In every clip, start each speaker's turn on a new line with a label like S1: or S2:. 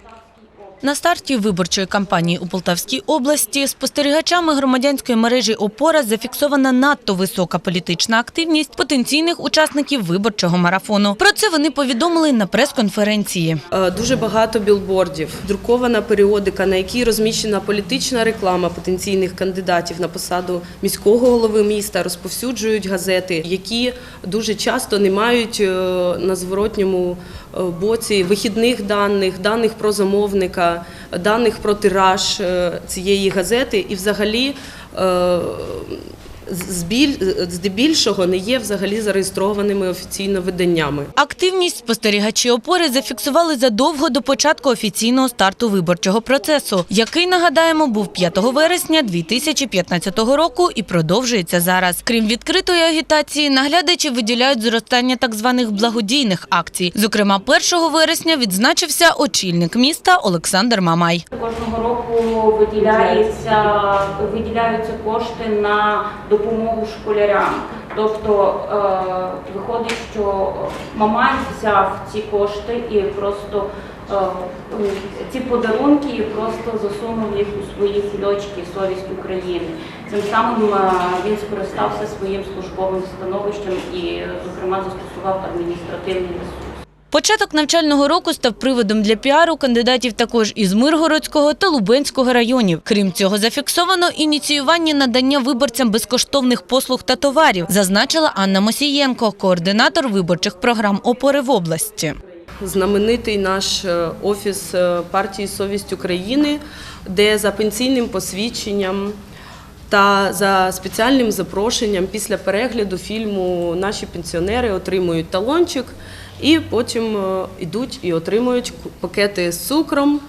S1: Kwiatkowski На старті виборчої кампанії у Полтавській області спостерігачами громадянської мережі «Опора» зафіксована надто висока політична активність потенційних учасників виборчого марафону. Про це вони повідомили на прес-конференції.
S2: Е, Дуже багато білбордів, друкована періодика, на якій розміщена політична реклама потенційних кандидатів на посаду міського голови міста, розповсюджують газети, які дуже часто не мають е, на зворотньому е, боці вихідних даних, даних про замовника, даних про тираж е, цієї газети і взагалі. Збіль- Здебільшого не є взагалі зареєстрованими офіційно виданнями.
S1: Активність спостерігачі опори зафіксували задовго до початку офіційного старту виборчого процесу, який, нагадаємо, був 5 вересня 2015 року і продовжується зараз. Крім відкритої агітації, наглядачі виділяють зростання так званих благодійних акцій. Зокрема, 1 вересня відзначився очільник міста Олександр Мамай.
S3: Виділяється, виділяються кошти на допомогу школярям. Тобто е, виходить, що Мамай взяв ці кошти і просто е, ці подарунки і просто засунув їх у свої кульочки совість України. Цим самим е, він скористався своїм службовим становищем і, зокрема, застосував адміністративний ресурс.
S1: Початок навчального року став приводом для піару кандидатів також із Миргородського та Лубенського районів. Крім цього, зафіксовано ініціювання надання виборцям безкоштовних послуг та товарів, зазначила Анна Мосієнко, координатор виборчих програм опори в області.
S2: знаменитий наш е, офіс е, партії Совість України, де за пенсійним посвідченням та за спеціальним запрошенням після перегляду фільму наші пенсіонери отримують талончик і потім е, йдуть і отримують пакети з цукром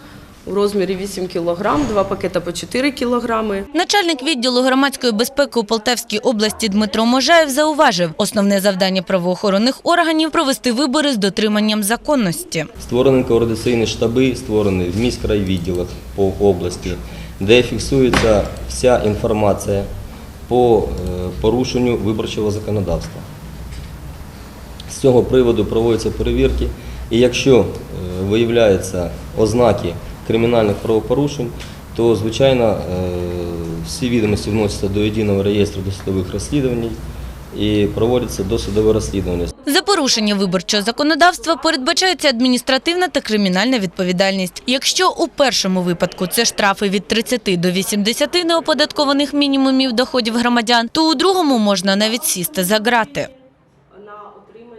S2: у розмірі 8 кг, два пакета по 4 кілограми.
S1: Начальник відділу громадської безпеки у Полтавській області Дмитро Можаєв зауважив, основне завдання правоохоронних органів провести вибори з дотриманням законності.
S4: Створені координаційні штаби, створені в міськрайвідділах по області, де фіксується вся інформація по е, порушенню виборчого законодавства. З цього приводу проводяться перевірки, і якщо е, виявляються ознаки кримінальних правопорушень, то, звичайно, е, всі відомості вносяться до єдиного реєстру досудових розслідувань і проводиться досудове розслідування.
S1: За порушення виборчого законодавства передбачається адміністративна та кримінальна відповідальність. Якщо у першому випадку це штрафи від 30 до 80 неоподаткованих мінімумів доходів громадян, то у другому можна навіть сісти за грати.